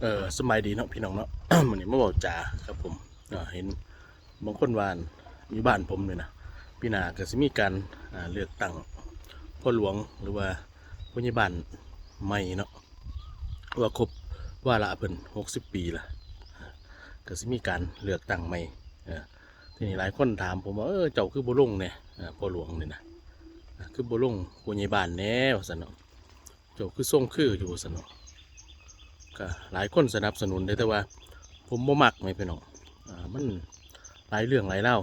เออสมัยดีเนาะพี่น้องเนาะ มันนี้มาบอกจ่าครับผมเห็นบางคนวาอันอยู่บ้านผมเลยนะพี่นาก็จะมีการอ่าเลือกตั้งพ่อหลวงหรือว่าผู้ใหญ่บ้านใหม่เนาะว่าครบว่าละเพิ่นหกสิบปีละก็จะมีการเลือกตั้งใหม่ทีนี้หลายคนถามผมว่าเออเจ้าคือบุรุงเนี่ยพ่อหลวงเนี่ยนะคือบุรุงผู้ใหญ่บ้านแน่สนเนาะเจ้าคือทรงคืออยู่สนเนาะ ก็หลายคนสนับสนุนได้แต่ว่า ผมบ่มักไม่พี่น้องอ่ามันหลายเรื่องหลายเล่า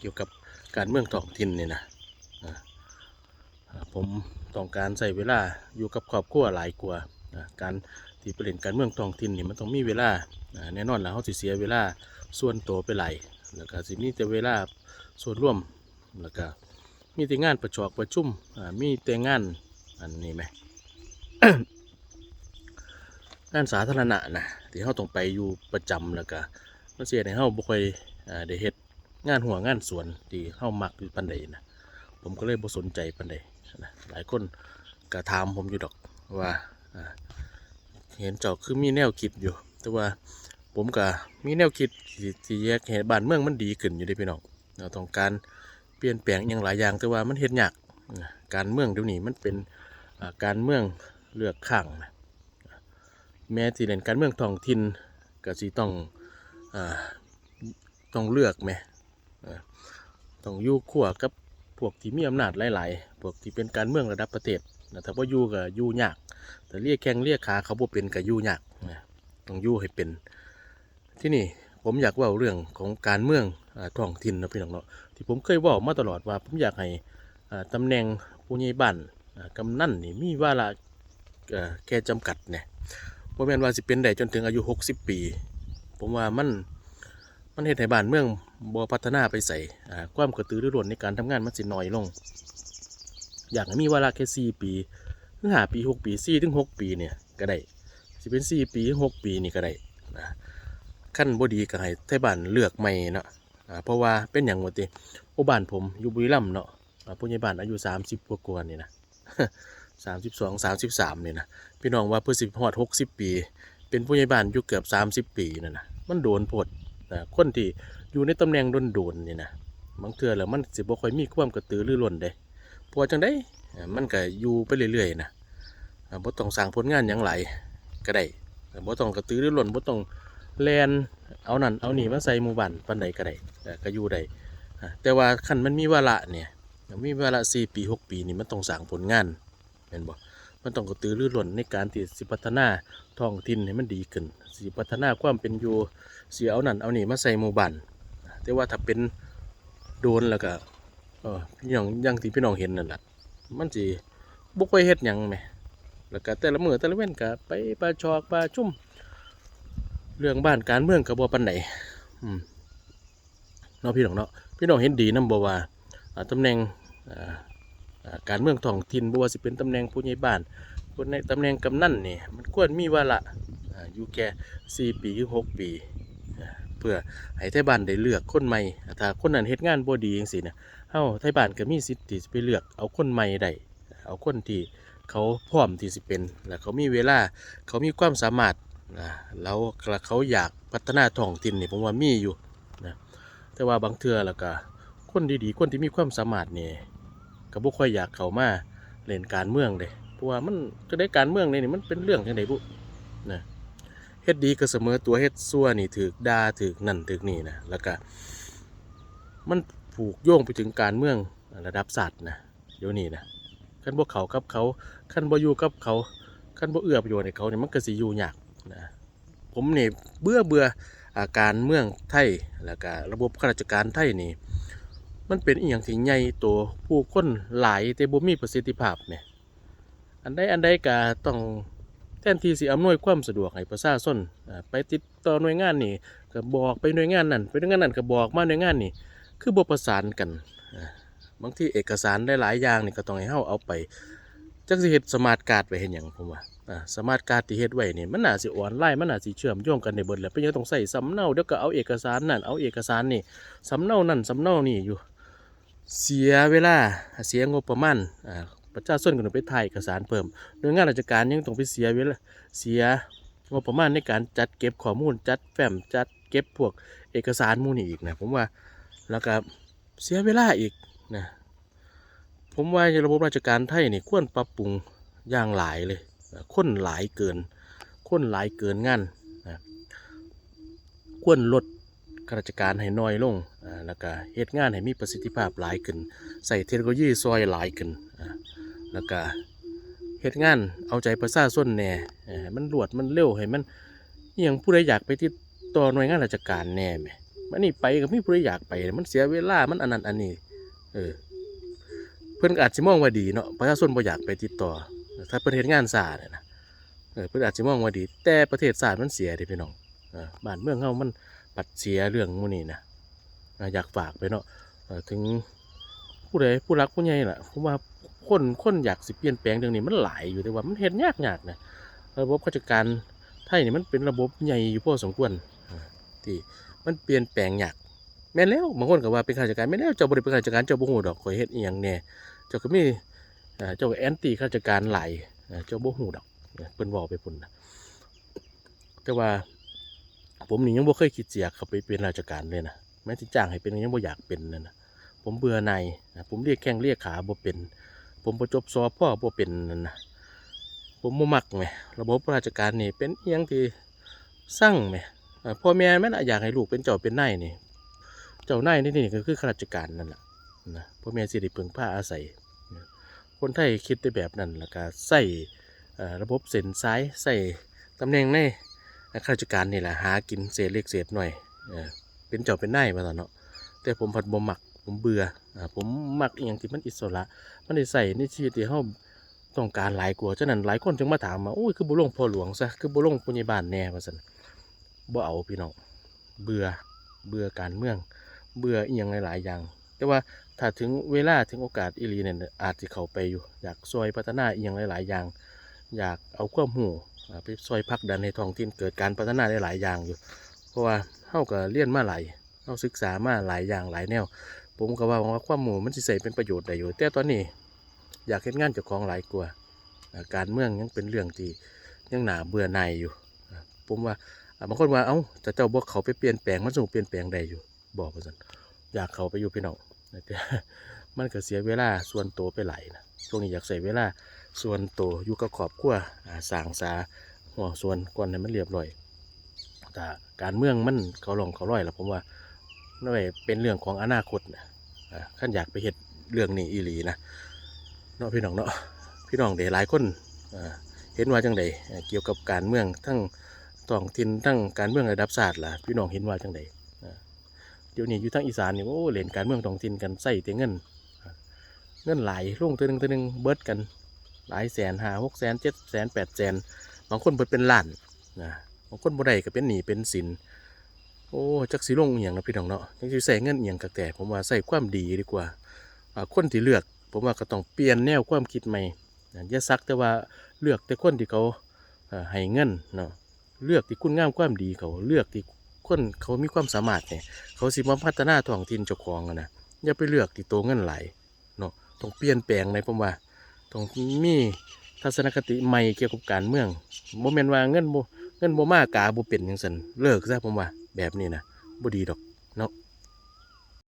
เกี่ยวกับการเมืองท้องถิ่นนี่นะผมต้องการใส่เวลาอยู่กับครอบครัวหลายกว่าการที่ไปเล่นการเมืองท้องถิ่นนี่มันต้องมีเวลาแน่นอนแล้วเขาสิเสียเวลาส่วนตัวไปหลายแล้วก็สิมีแต่เวลาส่วนร่วมแล้วก็มีแต่งานประชอกประชุมอ่ามีแต่งานอันนี้ไหม งานสาธารณะนะที่เราต้องไปอยู่ประจำแล้วก็มันเสียในเฮาบ่ค่อยอ่าได้เฮ็ดงานหัวงานสวนที่เฮามักอยู่ปานใดนะผมก็เลยบ่สนใจปานใดนะหลายคนก็ถามผมอยู่ดอกว่าเห็นเจ้าคือมีแนวคิดอยู่ แต่ว่าผมก็มีแนวคิดที่แยกให้บ้านเมืองมันดีขึ้นอยู่ด้พี่น้องเราต้องการเปลี่ยนแปลงอย่างหลายอย่างแต่ว่ามันเฮ็ดยากการเมืองเดี๋ยวนี้มันเป็นการเมืองเลือกข้างนะ แม้ที่เล่นการเมืองท้องถิ่นก็สิต้องอต้องเลือกไหมอ่าต้องอยู่ขั้วกับพวกที่มีอำนาจหลาย ๆ พวกที่เป็นการเมืองระดับประเทศนะถ้าว่าอยู่ก็อยู่ยาก แต่เรียกแข้งเรียกขาเขาบ่เป็นก็อยู่ยากนะต้องอยู่ให้เป็น ที่นี่ผมอยากว่าเรื่องของการเมืองอท้องถิ่นนะพี่น้องเนาะที่ผมเคยว่ามาตลอดว่า ผมอยากให้อ่าตำแหน่งผู้ใหญ่บ้านกำนันนี่มีว่าระแค่จำกัดเนี่ย บ่แม่นว่าสิเป็นได้จนถึงอายุ 60 ปี ผมว่ามันมันเฮ็ดให้บ้านเมืองบ่พัฒนาไปใส่อ่าความกระตือรือร้นในการทำงานมันสิน้อยลง อยากให้มีเวลาแค่4ปีถึง5ปี 6 ปี4ถึง6ปีเนี่ยก็ได้สิเป็น 4 ปี6ปีนี่ก็ได้นะขั้นบ่ดีก็ให้ไทบ้านเลือกใหม่เนาะเพราะว่าเป็นหยังว่าติโอบ้านผมอยู่บุรีรัมย์เนาะผู้ใหญ่บ้านอายุ 30กว่าๆนี่นะ32 33นี่นะ พี่น้องว่าเพื่อสิฮอดหกสิบปี เป็นผู้ใหญ่บ้านอยู่เกือบสามสิบปีนั่นนะมันโดนโพดนะคนที่อยู่ในตำแหน่งโดนๆนี่นะบางเทื่อแล้วมันสิบ่ค่อยมีความกระตือรือร้นเด้เพราะว่าจังได้มันก็อยู่ไปเรื่อยๆนะบ่ต้องสร้างผลงานหยังหลายก็ได้บ่ต้องกระตือรือร้นบ่ต้องแลนเอานั่นเอานี่มาใส่หมู่บ้านปานใดก็ได้ก็อยู่ได้แต่ว่าคันมันมีวาระเนี่ยมีวาระ4ปี6ปีนี่มันต้องสร้างผลงานแม่นบ่ มันต้องกระตือรือร้นในการที่สิพัฒนาท้องถิ่นให้มันดีขึ้น สิพัฒนาความเป็นอยู่สิเอานั่นเอานี่มาใส่หมู่บ้านแต่ว่าถ้าเป็นโดนแล้วก็เออพี่น้องอยังที่พี่น้องเห็นนั่นแหละมันสิบุกไปเฮ็ดหยังไหมแล้วก็แต่ละมือแต่ละเว้นก็ไปปลาชอกปลาชุ่ม เรื่องบ้านการเมืองก็บ่ปานไหนอืมเนาะพี่น้องเนาะพี่น้องเห็นดีนํบ่ว่าตำแหน่ง การเมืองท้องถิ่นบ่ว่าสิเป็นตำแหน่งผู้ใหญ่บ้านคนในตำแหน่งกำนันนี่มันควรมีวาระอาอยู่แค่4ปีหรือ6ปี เพื่อให้ไทยบ้านได้เลือกคนใหม่ถ้าคนนั้นเฮ็ดงานบ่ดีจังซี่นะเฮาไทยบ้านก็มีสิทธิ์ที่จะไปเลือกเอาคนใหม่ได้เอาคนที่เขาพร้อมที่สิเป็น และเขามีเวลาเขามีความสามารถนะแล้วแล้วเขาอยากพัฒนาท้องถิ่นนี่ผมว่ามีอยู่นะแต่ว่าบางเทื่อแล้วก็คนดีๆคนที่มีความสามารถนี่ ก็บ่ค่อยอยากเข้ามาเล่นการเมืองเด้เพราะว่ามันก็ได้การเมืองนี่นี่มันเป็นเรื่องจังไดบุนะเฮ็ดดีก็เสมอตัวเฮ็ดซั่วนี่ถูกด่าถูกนั่นถูกนี่นะแล้วก็มันผูกโยงไปถึงการเมืองระดับศาสตร์นะเดี๋ยวนี้นะคันบ่เขากับเขาคันบ่อยู่กับเขาคันบ่เอื้อประโยชน์ให้เขาเนี่ยมันก็สิอยู่ยากนะผมนี่เบื่อเบื่ออาการเมืองไทยแล้วก็ระบบข้าราชการไทยนี่ มันเป็นอีหยังที่ใหญ่โตผู้คนหลายแต่บ่มีประสิทธิภาพเนี่ยอันใดอันใดก็ต้องแทนที่สิอำนวยความสะดวกให้ประชาชนไปติดต่อหน่วยงานนี่ก็บอกไปหน่วยงานนั้นไปหน่วยงานนั้นก็บอกมาหน่วยงานนี่คือบ่ประสานกันบางทีเอกสารหลายๆอย่างนี่ก็ต้องให้เฮาเอาไปจักสิเฮ็ดสมาร์ทการ์ดไว้เฮ็ดหยังผมว่าอ่าสมาร์ทการ์ดที่เฮ็ดไว้นี่มันน่าสิออนไลน์มันน่าสิเชื่อมโยงกันได้เบิดแหล้วเป็นยังต้องใส่สำเนาเดี๋ยวก็เอาเอกสารนั่นเอาเอกสารนี่สำเนานั่นสำเนานี่อยู่ เสียเวลาเสียงบประมาณประชาชนก็ต้องไปถ่ายเอกสารเพิ่มหน่วยงานราชการยังต้องไปเสียเวลาเสียงบประมาณในการจัดเก็บข้อมูลจัดแฟ้มจัดเก็บพวกเอกสารมูลนี่อีกนะผมว่าแล้วก็เสียเวลาอีกนะผมว่าระบบราชการไทยนี่ควรปรับปรุงอย่างหลายเลยคนหลายเกินคนหลายเกินงานนะควรลด ข้าราชการให้น้อยลงแล้วก็เฮ็ดงานให้มีประสิทธิภาพหลายขึ้นใส่เทคโนโลยีซอยหลายขึ้นแล้วก็เฮ็ดงานเอาใจประชาชนแน่มันรวดมันเร็วให้มันอหยังผู้ใดอยากไปติดต่อหน่วยงานราชการแน่แหมมันนี่ไปก็มีผู้ใดอยากไป มันเสียเวลามันอันนั้นอันนี้เออเพิ่อนก็อาจสิมองว่าดีเนาะประชาชนบ่อยากไปติดต่อ ถ้าเพิ่นเฮ็ดงานซ่าเนี่ยนะเออเพิ่อนอาจสิมองว่าดี แต่ประเทศชาสติมันเสียดิพี่น้องบ้านเมืองเฮามัน ปัดเสียเรื่องมูนี้นะอยากฝากไปเนาะถึงผู้ใดผู้รักผู้ใหญ่ล่ะผมว่าคนคนอยากสิเปลี่ยนแปลงเรื่องนี้มันหลายอยู่แต่ว่ามันเฮ็ดยากยากนะระบบราชการไทยนี่มันเป็นระบบใหญ่อยู่พอสมควรที่มันเปลี่ยนแปลงยากแม่นแล้วบางคนก็ว่าเป็นข้าราชการแม่นแล้วเจ้าบ่ได้เป็นข้าราชการเจ้าบ่ฮู้ดอกข่อยเฮ็ดอีหยังแหน่เจ้าก็มีอ่เจ้าก็แอนตี้ข้าราชการหลายเจ้าบ่ฮู้ดอกเนี่ยเพิ่นว้าไปพุ่นนะแต่ว่า ผมนี่ยังบ่เคยคิดเสียเข้าไปเป็นราชการเลยนะแม้ที่จ้างให้เป็นยังบ่อยากเป็นนั่นะผมเบื่อในนะผมเรียกแข้งเรียกขาบ่เป็น ผมบ่จบสอบพ่อบ่เป็นนั่นนะผมบ่มักแหมระบบราชการนี่เป็นอียังที่สร้างแหมอ่าพ่อแม่แม่นอยากให้ลูกเป็นเจ้าเป็นนายนี่ เจ้านายนี่นี่ก็คือข้าราชการนั่นแหละนะพ่อแม่สิได้พึ่งพาอาศัย คนไทยคิดได้แบบนั้นแล้วก็ใส่ระบบเส้นซ้ายใส่ตำแหน่งใน ข้าราชการนี่แหละหากินเศษเล็กเศษหน่อยเป็นเจ้าเป็นนายมาตอนเนาะแต่ผมผัดบ่มักผมเบื่อผมมักอย่างที่มันอิสระ มันได้ใส่ในชีวิตที่เฮาต้องการหลายกว่าฉะนั้นหลายคนจึงมาถามมาโอ้ยคือบ่ลงพ่อหลวงซะคือบ่ลงผู้ใหญ่บ้านแน่ว่าซั่นบ่เอาพี่น้องเบื่อเบื่อการเมือง เบื่ออีหยังหลายๆอย่าง แต่ว่าถ้าถึงเวลาถึงโอกาสอีหลีเนี่ยอาจจะเข้าไปอยู่ อยากซอยพัฒนาอีกอย่างหลายๆอย่าง อยากเอาความหู ไปซอยพักดันในท้องถิ่นเกิดการพัฒนาได้หลายอย่างอยู่ เพราะว่าเฮาก็เรียนมาหลายเฮาศึกษามาหลายอย่างหลายแนว ผมก็ว่าว่าความหมู่มันสิใส่เป็นประโยชน์ได้อยู่ แต่ตอนนี้อยากเฮ็ดงานเจ้าของหลายกว่าอ่า การเมืองยังเป็นเรื่องที่ยังหนาเบื่อหน่ายอยู่ ผมว่าบางคนว่าเอ้าแต่เจ้าบ่เขาไปเปลี่ยนแปลงมันสูงเปลี่ยนแปลงได้อยู่ บอกว่าซั่นอยากเขาไปอยู่พี่น้องแต่มันก็เสียเวลาส่วนตัวไปหลายนะช่วงนี้อยากใส่เวลา ส่วนตัวอยู่กับครอบครัวสางสาหัวส่วนก่อนให้มันเรียบร้อยแต่การเมืองมันเขาลองเขาร้อยแล้วผมว่านั่นเป็นเรื่องของอนาคตนะขั้นอยากไปเห็ดเรื่องนี้อีหลีนะเนาะพี่น้องเนาะพี่น้องเดี๋ยวหลายคนเห็นว่าจังใดเกี่ยวกับการเมืองทั้งท้องถิ่นทั้งการเมืองระดับชาติล่ะพี่น้องเห็นว่าจังใดเดี๋ยวนี้อยู่ทางอีสานนี่โอ้เล่นการเมืองท้องถิ่นกันใส่แต่เงิน เงินหลายลงตัวนึงตัวนึงเบิดกัน หลายแสนห้าหกแสนเจ็ดแสนแปดแสนบางคนเบิดเป็นล้านนะบางคนบ่ได้ก็เป็นหนี้เป็นสินโอ้จักสิลงอย่างนะพี่น้องเนาะจักสิใส่เงินอหย่างกัแต่ผมว่าใส่ความดีดีกว่าอ่าคนที่เลือก ผมว่าก็ต้องเปลี่ยนแนวความคิดใหม่นะอย่าซักแต่ว่าเลือกแต่คนที่เขาให้เงินเนาะเลือกที่คุณงามความดีเขาเลือกที่คนเขามีความสามารถเนี่ยเขาสิมาพัฒนาท้องถิ่นเจ้าของอะนะอย่าไปเลือกที่โตเงินไหลเนาะต้องเปลี่ยนแปลงในผมว่า ต้องมีทัศนคติใหม่เกี่ยวกับการเมืองโมเมนว่าเงินโมเงินโมมากาบ่เป็นจังซั่นเลิกซะผมว่าแบบนี้นะบ่ดีดอก